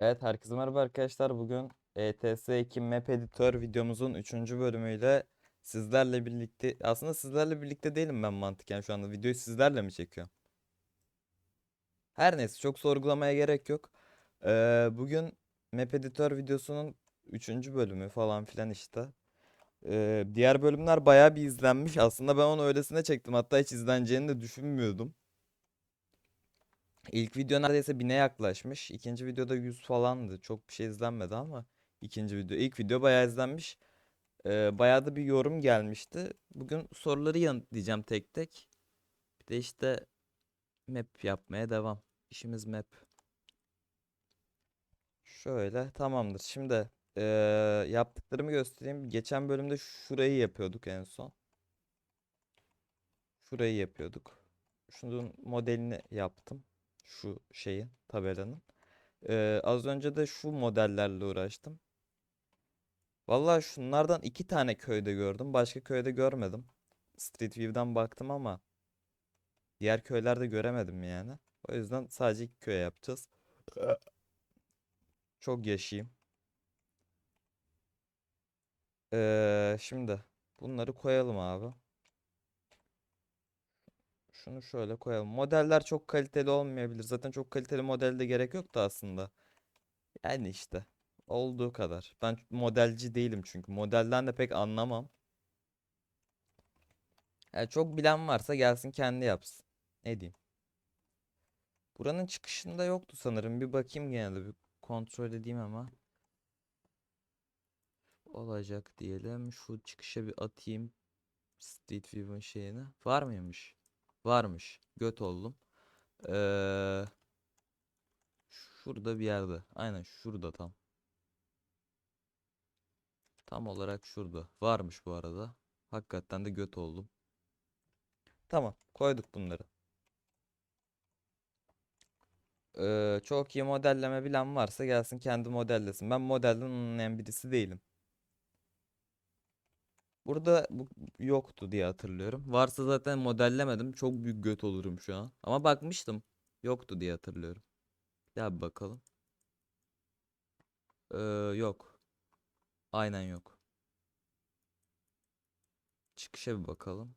Evet herkese merhaba arkadaşlar. Bugün ETS 2 Map Editor videomuzun 3. bölümüyle sizlerle birlikte aslında sizlerle birlikte değilim ben mantıken şu anda videoyu sizlerle mi çekiyorum? Her neyse çok sorgulamaya gerek yok. Ee, bugün Map Editor videosunun 3. bölümü falan filan işte. Ee, diğer bölümler bayağı bir izlenmiş. Aslında ben onu öylesine çektim. Hatta hiç izleneceğini de düşünmüyordum. İlk video neredeyse bine yaklaşmış. İkinci videoda 100 falandı. Çok bir şey izlenmedi ama ikinci video. İlk video bayağı izlenmiş. Ee, bayağı da bir yorum gelmişti. Bugün soruları yanıtlayacağım tek tek. Bir de işte map yapmaya devam. İşimiz map. Şöyle tamamdır. Şimdi ee, yaptıklarımı göstereyim. Geçen bölümde şurayı yapıyorduk en son. Şurayı yapıyorduk. Şunun modelini yaptım. Şu şeyin, tabelanın. Ee, az önce de şu modellerle uğraştım. Vallahi şunlardan iki tane köyde gördüm. Başka köyde görmedim. Street View'dan baktım ama diğer köylerde göremedim yani. O yüzden sadece iki köye yapacağız. Çok yaşayayım. Ee, şimdi bunları koyalım abi. Şunu şöyle koyalım. Modeller çok kaliteli olmayabilir. Zaten çok kaliteli modelde gerek yok da aslında. Yani işte olduğu kadar. Ben modelci değilim çünkü. Modelden de pek anlamam. Yani çok bilen varsa gelsin kendi yapsın. Ne diyeyim? Buranın çıkışında yoktu sanırım. Bir bakayım gene de bir kontrol edeyim ama. Olacak diyelim. Şu çıkışa bir atayım. Street View'un şeyini. Var mıymış? Varmış. Göt oldum. Ee, şurada bir yerde. Aynen şurada tam. Tam olarak şurada. Varmış bu arada. Hakikaten de göt oldum. Tamam. Koyduk bunları. Ee, çok iyi modelleme bilen varsa gelsin kendi modellesin. Ben modelden anlayan birisi değilim. Burada bu yoktu diye hatırlıyorum. Varsa zaten modellemedim. Çok büyük göt olurum şu an. Ama bakmıştım. Yoktu diye hatırlıyorum. Daha bir bakalım. Ee, yok. Aynen yok. Çıkışa bir bakalım.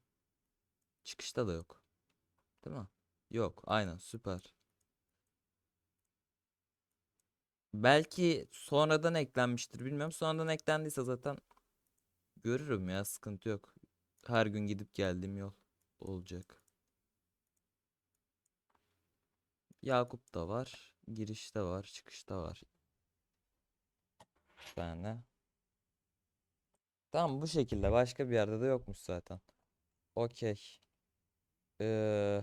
Çıkışta da yok. Değil mi? Yok. Aynen süper. Belki sonradan eklenmiştir. Bilmiyorum. Sonradan eklendiyse zaten görürüm ya. Sıkıntı yok. Her gün gidip geldiğim yol olacak. Yakup da var. Girişte var. Çıkışta var. Bir tane. Tamam bu şekilde. Başka bir yerde de yokmuş zaten. Okey. Ee,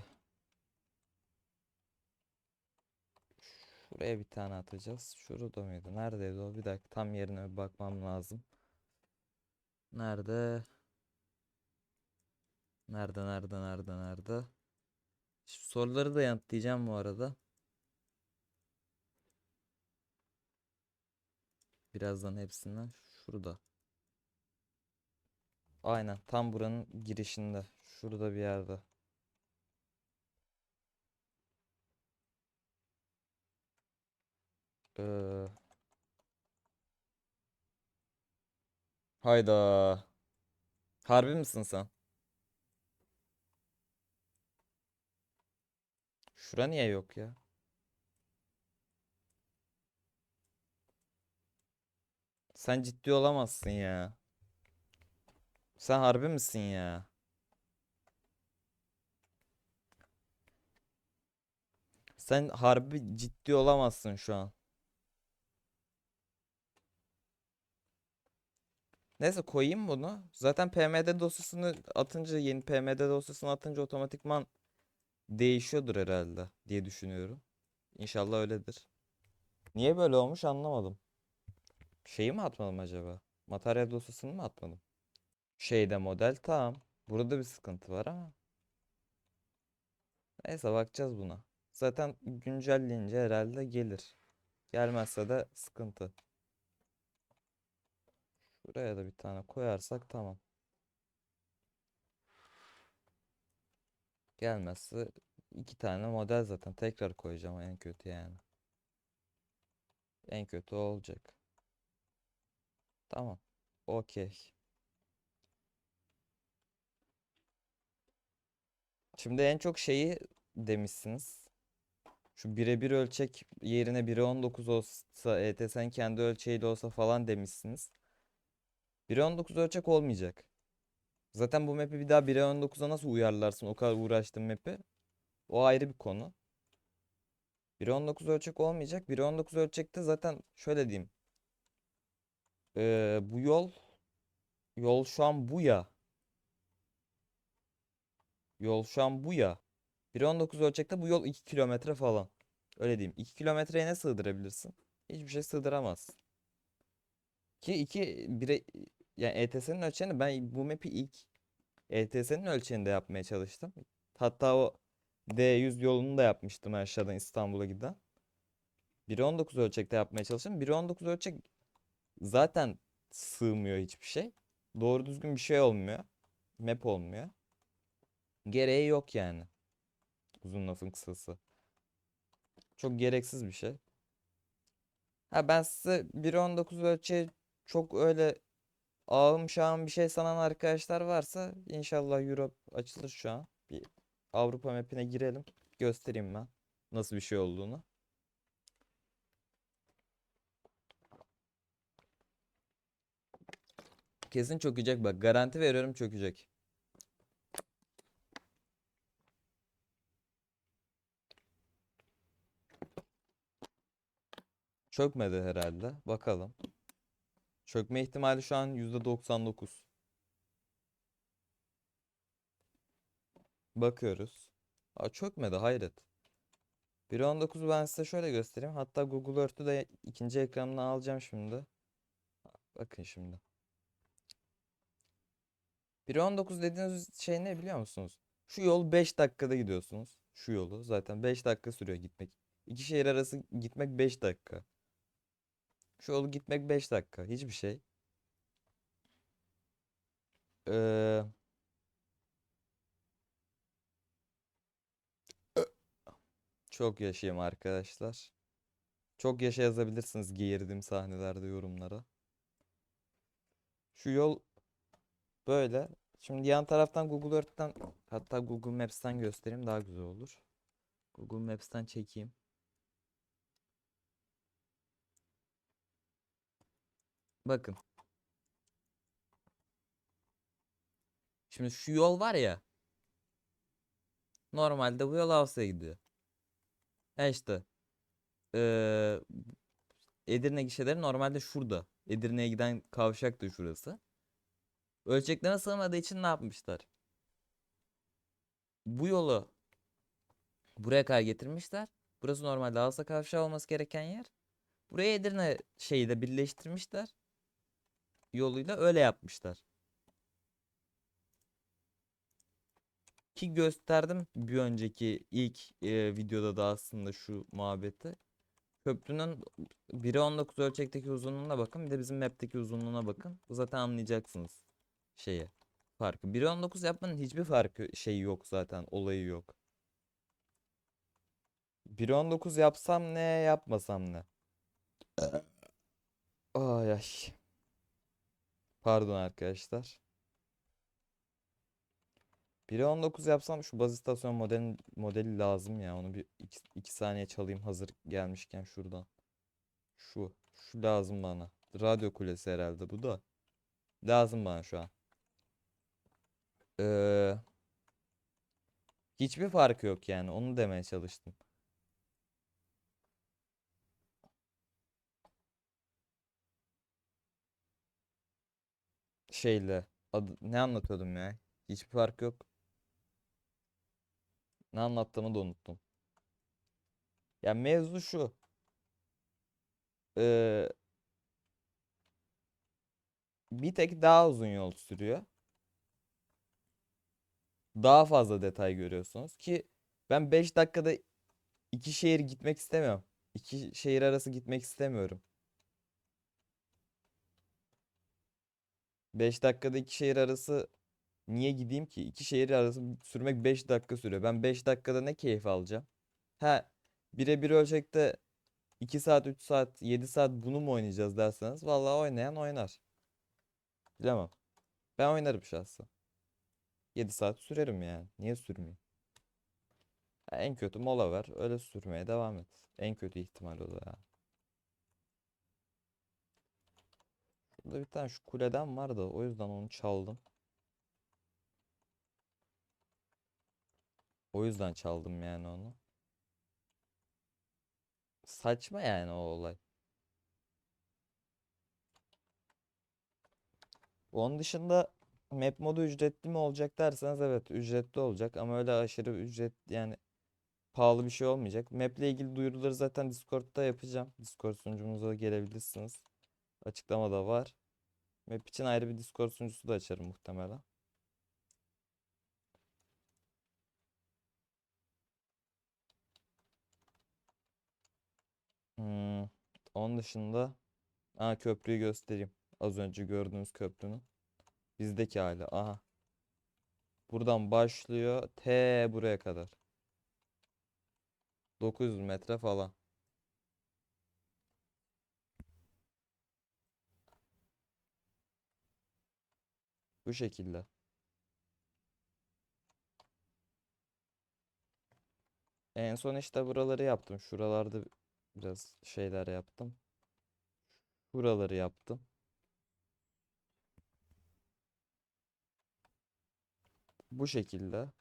şuraya bir tane atacağız. Şurada mıydı? Neredeydi o? Bir dakika tam yerine bir bakmam lazım. Nerede? Nerede, nerede, nerede, nerede? Şimdi soruları da yanıtlayacağım bu arada. Birazdan hepsinden. Şurada. Aynen tam buranın girişinde. Şurada bir yerde. Ee, hayda. Harbi misin sen? Şura niye yok ya? Sen ciddi olamazsın ya. Sen harbi misin ya? Sen harbi ciddi olamazsın şu an. Neyse koyayım bunu. Zaten PMD dosyasını atınca yeni PMD dosyasını atınca otomatikman değişiyordur herhalde diye düşünüyorum. İnşallah öyledir. Niye böyle olmuş anlamadım. Şeyi mi atmadım acaba? Materyal dosyasını mı atmadım? Şeyde model tamam. Burada bir sıkıntı var ama. Neyse bakacağız buna. Zaten güncelleyince herhalde gelir. Gelmezse de sıkıntı. Buraya da bir tane koyarsak tamam. Gelmezse iki tane model zaten tekrar koyacağım en kötü yani. En kötü olacak. Tamam. Okey. Şimdi en çok şeyi demişsiniz. Şu birebir ölçek yerine 1'e 19 olsa ETS'nin kendi ölçeğiyle olsa falan demişsiniz. 1'e 19 ölçek olmayacak. Zaten bu map'i bir daha 1'e 19'a nasıl uyarlarsın o kadar uğraştığın map'i? O ayrı bir konu. 1'e 19 ölçek olmayacak. 1'e 19 ölçekte zaten şöyle diyeyim. Ee, bu yol yol şu an bu ya. Yol şu an bu ya. 1'e 19 ölçekte bu yol 2 kilometre falan. Öyle diyeyim. 2 kilometreye ne sığdırabilirsin? Hiçbir şey sığdıramazsın. Ki 2 bire yani ETS'nin ölçeğini ben bu map'i ilk ETS'nin ölçeğinde yapmaya çalıştım. Hatta o D100 yolunu da yapmıştım aşağıdan İstanbul'a giden. 1'e 19 ölçekte yapmaya çalıştım. 1'e 19 ölçek zaten sığmıyor hiçbir şey. Doğru düzgün bir şey olmuyor. Map olmuyor. Gereği yok yani. Uzun lafın kısası. Çok gereksiz bir şey. Ha ben size 1.19 ölçeği çok öyle ağım şahım bir şey sanan arkadaşlar varsa inşallah Europe açılır şu an. Bir Avrupa map'ine girelim. Göstereyim ben nasıl bir şey olduğunu. Kesin çökecek bak garanti veriyorum çökecek. Çökmedi herhalde. Bakalım. Çökme ihtimali şu an %99. Bakıyoruz. Aa, çökmedi hayret. 1.19 ben size şöyle göstereyim. Hatta Google Earth'ü de ikinci ekranına alacağım şimdi. Bakın şimdi. 1.19 dediğiniz şey ne biliyor musunuz? Şu yol 5 dakikada gidiyorsunuz. Şu yolu zaten 5 dakika sürüyor gitmek. İki şehir arası gitmek 5 dakika. Şu yolu gitmek 5 dakika. Hiçbir şey. Ee, çok yaşayayım arkadaşlar. Çok yaşa yazabilirsiniz geğirdiğim sahnelerde yorumlara. Şu yol böyle. Şimdi yan taraftan Google Earth'ten hatta Google Maps'ten göstereyim daha güzel olur. Google Maps'ten çekeyim. Bakın. Şimdi şu yol var ya. Normalde bu yol Avrupa'ya gidiyor. E işte. Eee Edirne gişeleri normalde şurada. Edirne'ye giden kavşak da şurası. Ölçeklerine sığmadığı için ne yapmışlar? Bu yolu buraya kadar getirmişler. Burası normalde Alsa kavşağı olması gereken yer. Buraya Edirne şeyi de birleştirmişler. Yoluyla öyle yapmışlar. Ki gösterdim bir önceki ilk e, videoda da aslında şu muhabbeti. Köprünün 1'e 19 ölçekteki uzunluğuna bakın. Bir de bizim map'teki uzunluğuna bakın. Zaten anlayacaksınız şeyi. Farkı. 1'e 19 yapmanın hiçbir farkı şeyi yok zaten. Olayı yok. 1'e 19 yapsam ne yapmasam ne? Ay ay. Pardon arkadaşlar. 1'e 19 yapsam şu baz istasyon modeli, modeli lazım ya. Onu bir 2 saniye çalayım hazır gelmişken şuradan. Şu. Şu lazım bana. Radyo kulesi herhalde bu da. Lazım bana şu an. Ee, hiçbir farkı yok yani. Onu demeye çalıştım. Şeyle. Adı, ne anlatıyordum ya? Hiçbir fark yok. Ne anlattığımı da unuttum. Ya mevzu şu. Ee, bir tek daha uzun yol sürüyor. Daha fazla detay görüyorsunuz ki ben 5 dakikada iki şehir gitmek istemiyorum. İki şehir arası gitmek istemiyorum. 5 dakikada iki şehir arası niye gideyim ki? İki şehir arası sürmek 5 dakika sürüyor. Ben 5 dakikada ne keyif alacağım? Ha, birebir ölçekte 2 saat, 3 saat, 7 saat bunu mu oynayacağız derseniz vallahi oynayan oynar. Bilemem. Ben oynarım şahsen. 7 saat sürerim yani. Niye sürmeyeyim? En kötü mola ver. Öyle sürmeye devam et. En kötü ihtimal o da ya. Burada bir tane şu kuleden var da o yüzden onu çaldım. O yüzden çaldım yani onu. Saçma yani o olay. Onun dışında map modu ücretli mi olacak derseniz evet ücretli olacak ama öyle aşırı ücret yani pahalı bir şey olmayacak. Map ile ilgili duyuruları zaten Discord'da yapacağım. Discord sunucumuza gelebilirsiniz. Açıklamada var. Map için ayrı bir Discord sunucusu da açarım muhtemelen. Hmm, onun dışında Aa, köprüyü göstereyim. Az önce gördüğünüz köprünün. Bizdeki hali. Aha. Buradan başlıyor. T buraya kadar. 900 metre falan. Bu şekilde. En son işte buraları yaptım. Şuralarda biraz şeyler yaptım. Buraları yaptım. Bu şekilde.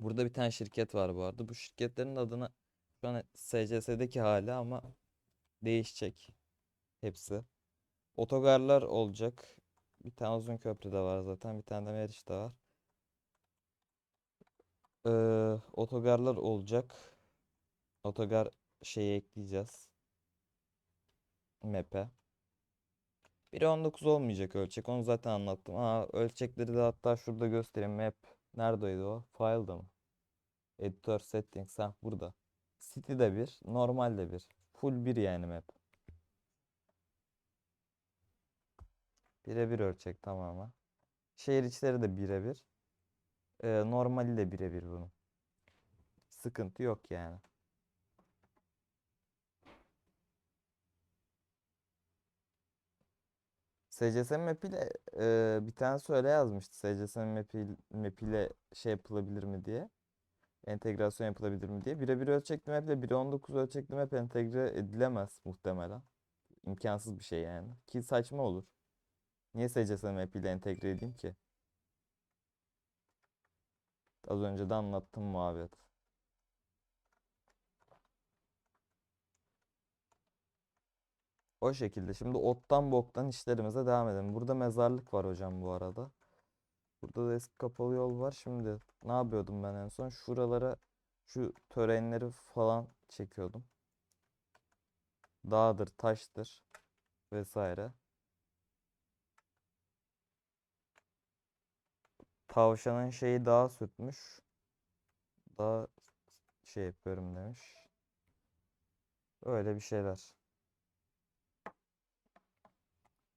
Burada bir tane şirket var bu arada. Bu şirketlerin adını şu an SCS'deki hali ama değişecek hepsi. Otogarlar olacak. Bir tane uzun köprü de var zaten. Bir tane de Meriç de var. Ee, otogarlar olacak. Otogar şeyi ekleyeceğiz. Map'e. 1.19 olmayacak ölçek. Onu zaten anlattım. Aa, ölçekleri de hatta şurada göstereyim. Map. Neredeydi o? File'da mı? Editor settings. Ha burada. City'de bir. Normalde bir. Full bir yani map. Birebir ölçek tamamen. Şehir içleri de birebir. Ee, normali de birebir bunun. Sıkıntı yok yani. SCS map ile e, bir tane söyle yazmıştı. SCS map, map ile şey yapılabilir mi diye. Entegrasyon yapılabilir mi diye. Birebir ölçekli map ile 1.19 ölçekli map entegre edilemez muhtemelen. İmkansız bir şey yani. Ki saçma olur. Niye SCS map ile entegre edeyim ki? Az önce de anlattım muhabbet. O şekilde. Şimdi ottan boktan işlerimize devam edelim. Burada mezarlık var hocam bu arada. Burada da eski kapalı yol var. Şimdi ne yapıyordum ben en son? Şuralara şu törenleri falan çekiyordum. Dağdır, taştır vesaire. Tavşanın şeyi daha sürtmüş. Daha şey yapıyorum demiş. Öyle bir şeyler.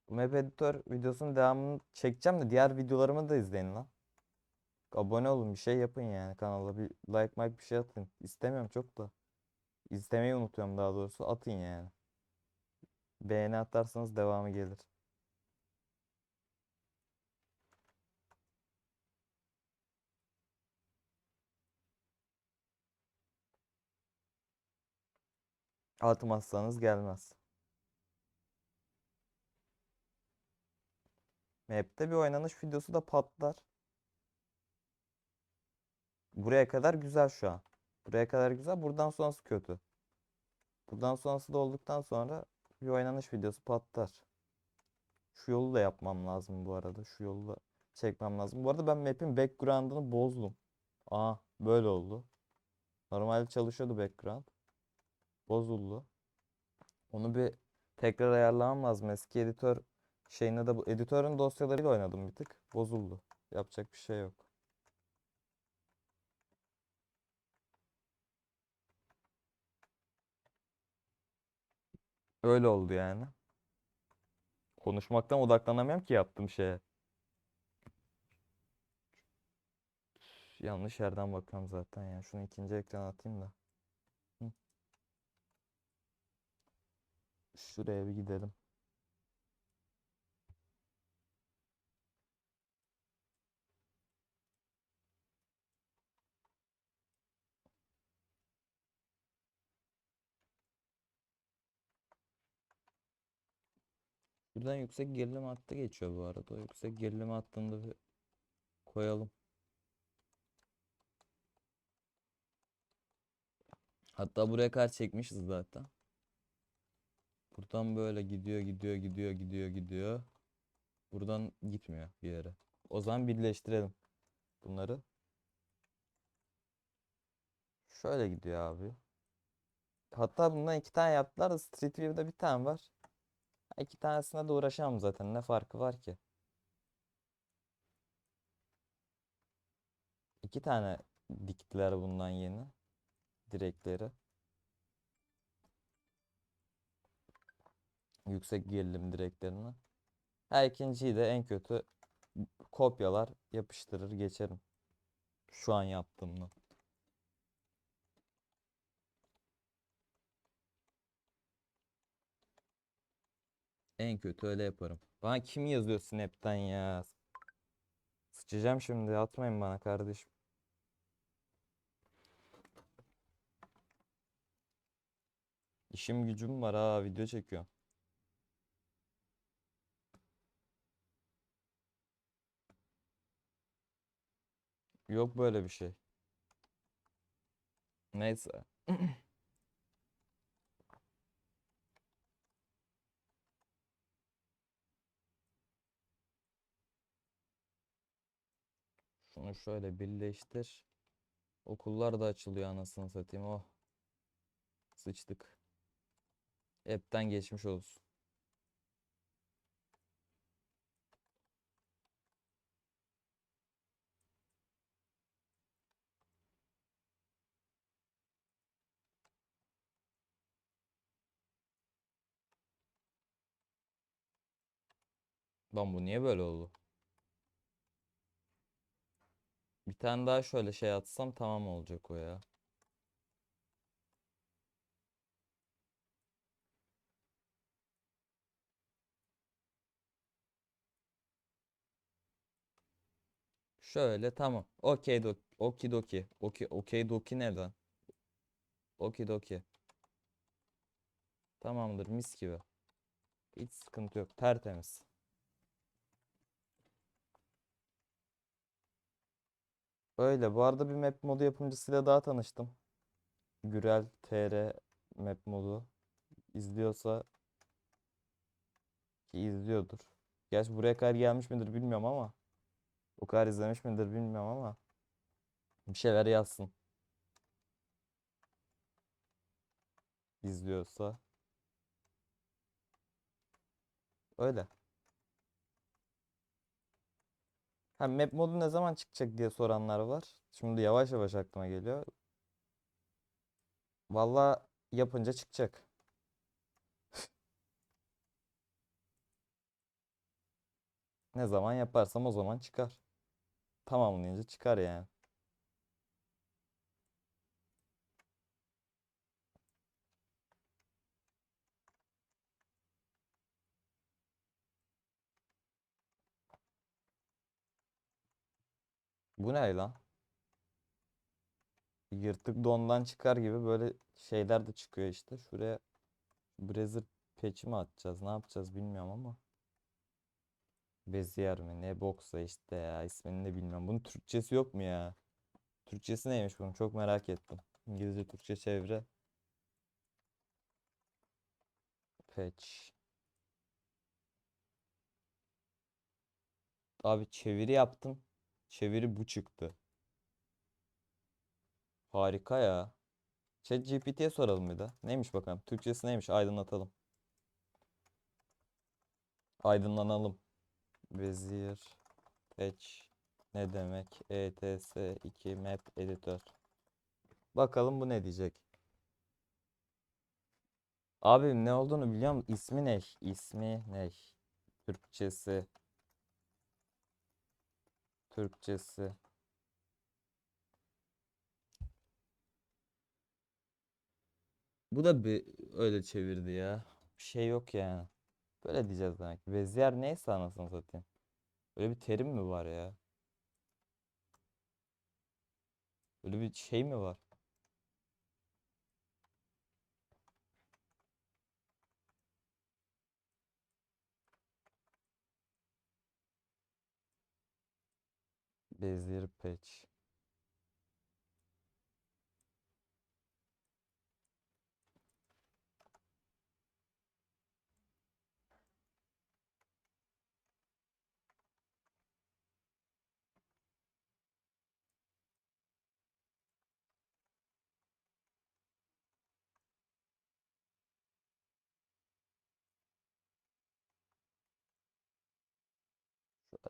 Map Editor videosunun devamını çekeceğim de diğer videolarımı da izleyin lan. Abone olun bir şey yapın yani kanala bir like like bir şey atın. İstemiyorum çok da. İstemeyi unutuyorum daha doğrusu atın yani. Beğeni atarsanız devamı gelir. Atmazsanız gelmez. Map'te bir oynanış videosu da patlar. Buraya kadar güzel şu an. Buraya kadar güzel. Buradan sonrası kötü. Buradan sonrası da olduktan sonra bir oynanış videosu patlar. Şu yolu da yapmam lazım bu arada. Şu yolu da çekmem lazım. Bu arada ben map'in background'ını bozdum. Aa böyle oldu. Normalde çalışıyordu background. Bozuldu. Onu bir tekrar ayarlamam lazım. Eski editör şeyine de bu editörün dosyalarıyla oynadım bir tık. Bozuldu. Yapacak bir şey yok. Öyle oldu yani. Konuşmaktan odaklanamıyorum ki yaptığım şeye. Yanlış yerden bakıyorum zaten ya. Şunu ikinci ekran atayım da. Şuraya bir gidelim. Buradan yüksek gerilim hattı geçiyor bu arada. O yüksek gerilim hattında bir koyalım. Hatta buraya kadar çekmişiz zaten. Buradan böyle gidiyor, gidiyor, gidiyor, gidiyor, gidiyor. Buradan gitmiyor bir yere. O zaman birleştirelim bunları. Şöyle gidiyor abi. Hatta bundan iki tane yaptılar da Street View'da bir tane var. İki tanesine de uğraşamam zaten. Ne farkı var ki? İki tane diktiler bundan yeni. Direkleri. Yüksek gerilim direklerini. Her ikinciyi de en kötü kopyalar yapıştırır geçerim. Şu an yaptığımda. En kötü öyle yaparım. Bana kim yazıyor Snap'ten ya? Sıçacağım şimdi. Atmayın bana kardeşim. İşim gücüm var ha. Video çekiyorum. Yok böyle bir şey. Neyse. Şunu şöyle birleştir. Okullar da açılıyor anasını satayım. Oh. Sıçtık. Hepten geçmiş olsun. Lan bu niye böyle oldu? Bir tane daha şöyle şey atsam tamam olacak o ya. Şöyle tamam. Okey dok okidoki. Okey okey doki nereden? Okidoki. Tamamdır mis gibi. Hiç sıkıntı yok. Tertemiz. Öyle. Bu arada bir map modu yapımcısıyla daha tanıştım. Gürel TR map modu. İzliyorsa ki izliyordur. Gerçi buraya kadar gelmiş midir bilmiyorum ama. O kadar izlemiş midir bilmiyorum ama. Bir şeyler yazsın. İzliyorsa. Öyle. Ha map modu ne zaman çıkacak diye soranlar var. Şimdi yavaş yavaş aklıma geliyor. Valla yapınca çıkacak. Ne zaman yaparsam o zaman çıkar. Tamamlayınca çıkar yani. Bu ne lan? Yırtık dondan çıkar gibi böyle şeyler de çıkıyor işte. Şuraya Browser patch'i mi atacağız? Ne yapacağız bilmiyorum ama. Bezier mi? Ne boksa işte ya. ismini de bilmiyorum. Bunun Türkçesi yok mu ya? Türkçesi neymiş bunun? Çok merak ettim. İngilizce Türkçe çevre. Patch. Abi çeviri yaptım. Çeviri bu çıktı. Harika ya. ChatGPT'ye soralım bir de. Neymiş bakalım? Türkçesi neymiş? Aydınlatalım. Aydınlanalım. Vezir patch ne demek? ETS2 map editör. Bakalım bu ne diyecek? Abi ne olduğunu biliyor musun? İsmi ne? İsmi ne? Türkçesi. Türkçesi. Bu da bir öyle çevirdi ya. bir şey yok yani. Böyle diyeceğiz demek. Bezier neyse anasını satayım. Böyle bir terim mi var ya? Böyle bir şey mi var? Bezier patch.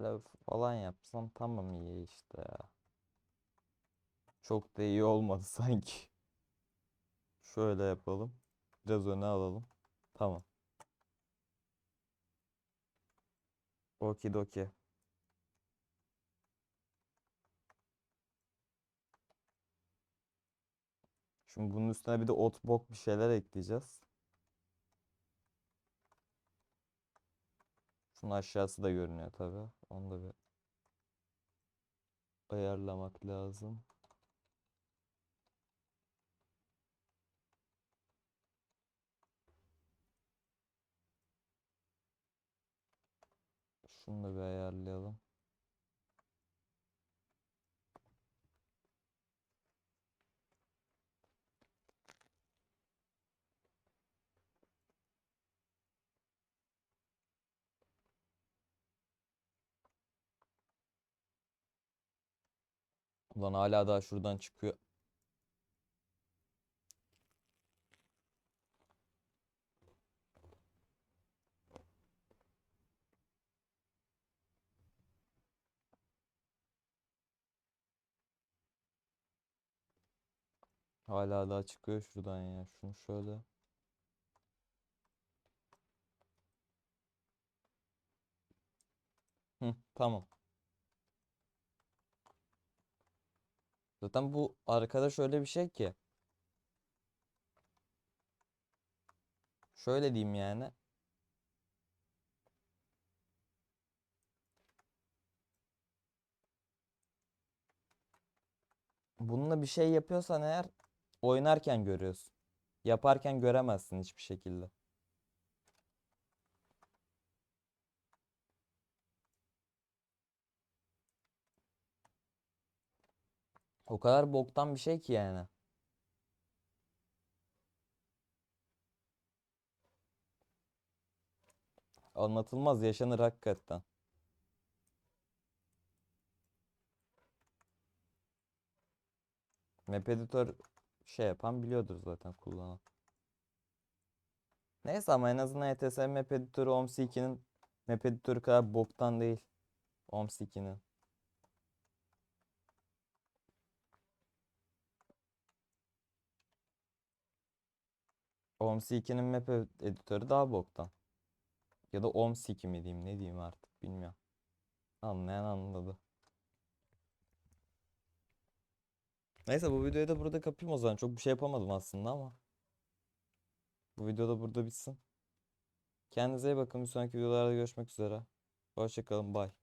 Şöyle falan yapsam tamam iyi işte ya. Çok da iyi olmadı sanki. Şöyle yapalım. Biraz öne alalım. Tamam. Okidoki. Şimdi bunun üstüne bir de ot bok bir şeyler ekleyeceğiz. Şunun aşağısı da görünüyor tabii. Onu da bir ayarlamak lazım. Şunu da bir ayarlayalım. Ulan hala daha şuradan çıkıyor. Hala daha çıkıyor şuradan ya. Şunu şöyle. Tamam. Zaten bu arkada şöyle bir şey ki. Şöyle diyeyim yani. Bununla bir şey yapıyorsan eğer oynarken görüyorsun. Yaparken göremezsin hiçbir şekilde. O kadar boktan bir şey ki yani. Anlatılmaz yaşanır hakikaten. Map editör şey yapan biliyordur zaten kullanan. Neyse ama en azından ETS map editörü OMS2'nin map editörü kadar boktan değil. OMS2'nin. OMS2'nin map editörü daha boktan. Ya da OMS2 mi diyeyim ne diyeyim artık bilmiyorum. Anlayan anladı. Neyse bu videoyu da burada kapayım o zaman. Çok bir şey yapamadım aslında ama. Bu video da burada bitsin. Kendinize iyi bakın. Bir sonraki videolarda görüşmek üzere. Hoşçakalın. Bye.